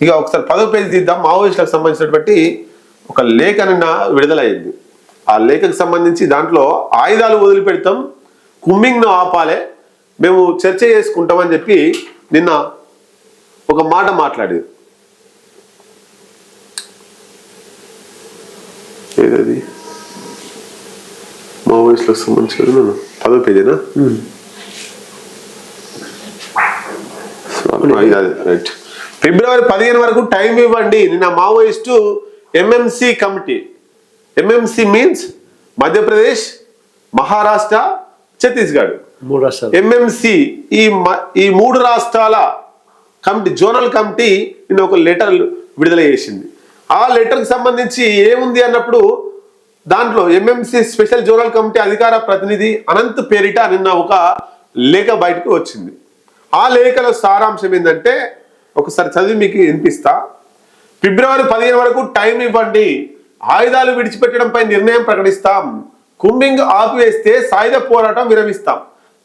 ఇక ఒకసారి పదో పేజీ తీద్దాం. మావోయిస్టులకు సంబంధించినటువంటి ఒక లేఖ నిన్న విడుదలయ్యింది ఆ లేఖకు సంబంధించి దాంట్లో ఆయుధాలు వదిలిపెడతాం కుమ్మింగ్ను ఆపాలే మేము చర్చ చేసుకుంటామని చెప్పి నిన్న ఒక మాట మాట్లాడేది ఏదది? మావోయిస్టులకు సంబంధించి పదో పేజీనా? రైట్. ఫిబ్రవరి పదిహేను వరకు టైం ఇవ్వండి. నిన్న Maoist MMC committee. MMC means Madhya Pradesh Maharashtra Chhattisgarh. మూడు రాష్ట్రాలు. ఎంఎంసి ఈ ఈ మూడు రాష్ట్రాల కమిటీ జోనల్ కమిటీ నిన్న ఒక లెటర్ విడుదల చేసింది. ఆ లెటర్కి సంబంధించి ఏముంది అన్నప్పుడు దాంట్లో ఎంఎంసి స్పెషల్ జోనల్ కమిటీ అధికార ప్రతినిధి అనంత్ పేరిట నిన్న ఒక లేఖ బయటకు వచ్చింది. ఆ లేఖలో సారాంశం ఏంటంటే ఒకసారి చదివి మీకు వినిపిస్తా. ఫిబ్రవరి పదిహేను వరకు టైం ఇవ్వండి. ఆయుధాలు విడిచిపెట్టడంపై నిర్ణయం ప్రకటిస్తాం. కుంబింగ్ ఆపివేస్తే సాయుధ పోరాటం విరమిస్తాం.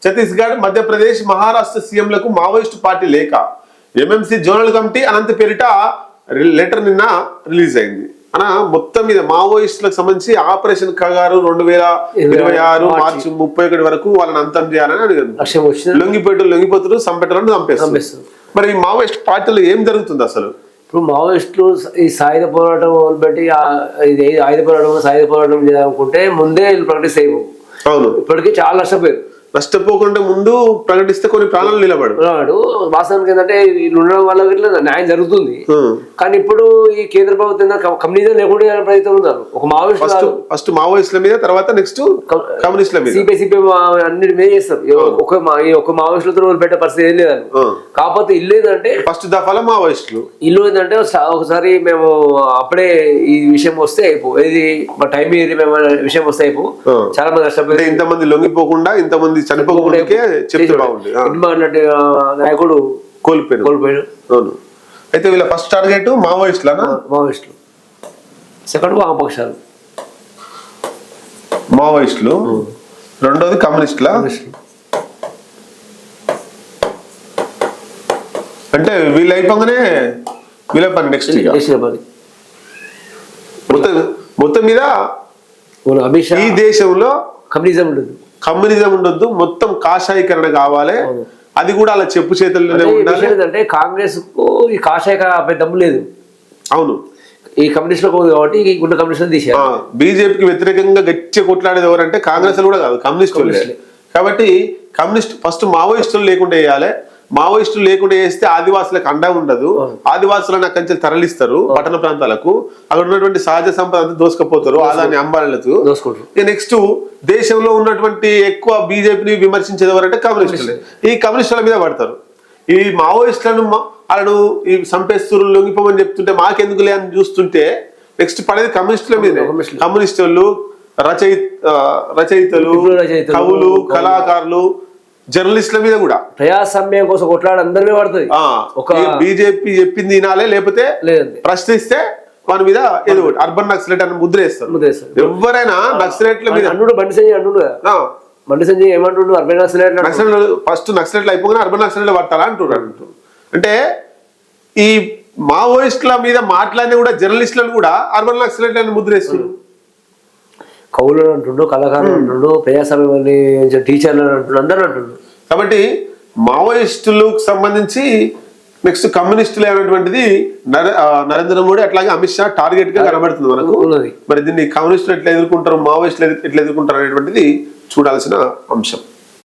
ఛత్తీస్గఢ్ మధ్యప్రదేశ్ మహారాష్ట్ర సీఎంలకు మావోయిస్టు పార్టీ లేఖ. ఎంఎంసీ జోనల్ కమిటీ అనంత పేరిట లెటర్ నిన్న రిలీజ్ అయింది. అన మొత్తం మీద మావోయిస్టులకు సంబంధించి ఆపరేషన్ కగారు రెండు వేల ఇరవై ఆరు మార్చి ముప్పై ఒకటి వరకు వాళ్ళని అంతం చేయాలని అడిగారు. లొంగిపోయేటోళ్ళు లొంగిపోతున్నారు సంపెట్టలను చంపేస్తారు. మరి ఈ మావోయిస్ట్ పార్టీలో ఏం జరుగుతుంది అసలు? ఇప్పుడు మావోయిస్టులు ఈ సాయుధ పోరాటం మొదలుపెట్టి ఇది ఆయుధ పోరాటం సాయుధ పోరాటం చేయాలనుకుంటే ముందే వీళ్ళు ప్రకటిస్తే అవును. ఇప్పటికీ చాలా నష్టపోయారు. నష్టపోకుండా ముందు ప్రకటిస్తే కొన్ని ప్రాణాలు నిలబడు వాస్తవానికి ఏంటంటే వీళ్ళు ఉండడం వల్ల ఇట్లా న్యాయం జరుగుతుంది. కానీ ఇప్పుడు ఈ కేంద్ర ప్రభుత్వం కమ్యూనిజం లేకుండా ప్రయత్నం ఉన్నారు ఒక మావోయిస్ట్ ఫస్ట్ మావోయిస్టుల మీద తర్వాత నెక్స్ట్ కమ్యూనిస్టుల మీద. సిపిఐ సిపిఐ అన్నిటి మీద చేస్తారు. ఒక మా- ఈ ఒక మావోయిస్టులతో పెట్టే పరిస్థితి ఏం లేదని ఆ. కాకపోతే ఇల్లు ఏంటంటే ఫస్ట్ దఫాల మావోయిస్టులు. ఇల్లు ఏంటంటే ఒకసారి మేము అప్పుడే ఈ విషయం వస్తే అయిపో ఇది మా టైం ఇది మేము విషయం వస్తే అయిపో ఆ. చాలా మంది నష్టపోయి ఇంతమంది లొంగిపోకుండా ఇంతమంది చనిపోకుండా చెప్తే బాగుంది నాయకుడు కోల్పోయారు. కోల్పోయాడు అవును. అయితే వీళ్ళ ఫస్ట్ టార్గెట్ మావోయిస్టులనా? మావోయిస్టులు. సెకండ్ వామపక్షాలు. మావోయిస్టులు. రెండోది కమ్యూనిస్టుల. అంటే వీళ్ళు అయిపోగానే వీళ్ళ పని నెక్స్ట్ చేసిన పని. మొత్తం మొత్తం మీద మన అమిత్ షా ఈ దేశంలో కమ్యూనిజం ఉండదు. కమ్యూనిజం ఉండొద్దు మొత్తం కాషాయీకరణ కావాలి. అది కూడా అలా చెప్పు చేతుల్లోనే అంటే ఉండాలి. ఏంటంటే కాంగ్రెస్కు ఈ కాషాయ పెద్ద దమ్ము లేదు. అవును. ఈ కమ్యూనిస్టులకు ఉంది కాబట్టి గుండె కమ్యూనిస్ట్ తీసేయాలి. బీజేపీకి వ్యతిరేకంగా గట్టి కొట్లాడేది ఎవరంటే కాంగ్రెస్ కూడా కాదు కమ్యూనిస్టులే. కాబట్టి కమ్యూనిస్ట్ ఫస్ట్ మావోయిస్టులు లేకుండా వేయాలి. మావోయిస్టులు లేకుండా వేస్తే ఆదివాసులకు అండ ఉండదు. ఆదివాసులను అక్కడి నుంచి తరలిస్తారు పట్టణ ప్రాంతాలకు. అక్కడ ఉన్నటువంటి సహజ సంపద అంతా దోసుకపోతారు ఆదాన్ని అంబాలకు నెక్స్ట్ దేశంలో ఉన్నటువంటి ఎక్కువ బీజేపీని విమర్శించేది ఎవరంటే కమ్యూనిస్టులే. ఈ కమ్యూనిస్టుల మీద పడతారు. ఈ మావోయిస్టులను వాళ్ళను ఈ సంపేస్తులు లొంగిపోమని చెప్తుంటే మాకెందుకులే అని చూస్తుంటే నెక్స్ట్ పడేది కమ్యూనిస్టుల మీద. కమ్యూనిస్టులు. కమ్యూనిస్టులు రచయి ఆ, రచయితలు కవులు. కళాకారులు జర్నలిస్టుల మీద కూడా. ప్రజాస్వామ్యం కోసం కొట్లాడి అందరి మీద పడుతుంది. ఆ ఒక బీజేపీ చెప్పింది వినాలే లేకపోతే ప్రశ్నిస్తే వాని మీద ఏదో అర్బన్ నక్సలెట్ అని ముద్ర వేస్తారు. ముద్రేస్తారు. ఎవరైనా నక్సలెట్ల మీద అన్నుడు బండి సంజయ్. ఆ, బండి సంజయ్ ఏమంటుండు? అరవై నక్సలైట్ అంటుండు. నక్సల్ ఫస్ట్ నక్సలెట్లు అయిపోగానే అర్బన్ నక్సలెట్లు పట్టాలా అంటున్నారు అంటే ఈ మావోయిస్టుల మీద మాట్లాడిన కూడా జర్నలిస్టులను కూడా అర్బన్ నక్సలెట్ అని ముద్రేస్తున్నారు కవులు అంటుండు కళాకారులు అంటుండు ప్రజాస్వామ్యం టీచర్లు అంటుండు అందరూ అంటుండు. కాబట్టి మావోయిస్టులకు సంబంధించి నెక్స్ట్ కమ్యూనిస్టులు అనేటువంటిది నరేంద్ర మోడీ అట్లాగే అమిత్ షా టార్గెట్గా కనబడుతుంది మనకు. మరి దీన్ని కమ్యూనిస్టులు ఎట్లా ఎదుర్కొంటారు మావోయిస్టులు ఎట్లా ఎదుర్కొంటారు అనేటువంటిది చూడాల్సిన అంశం.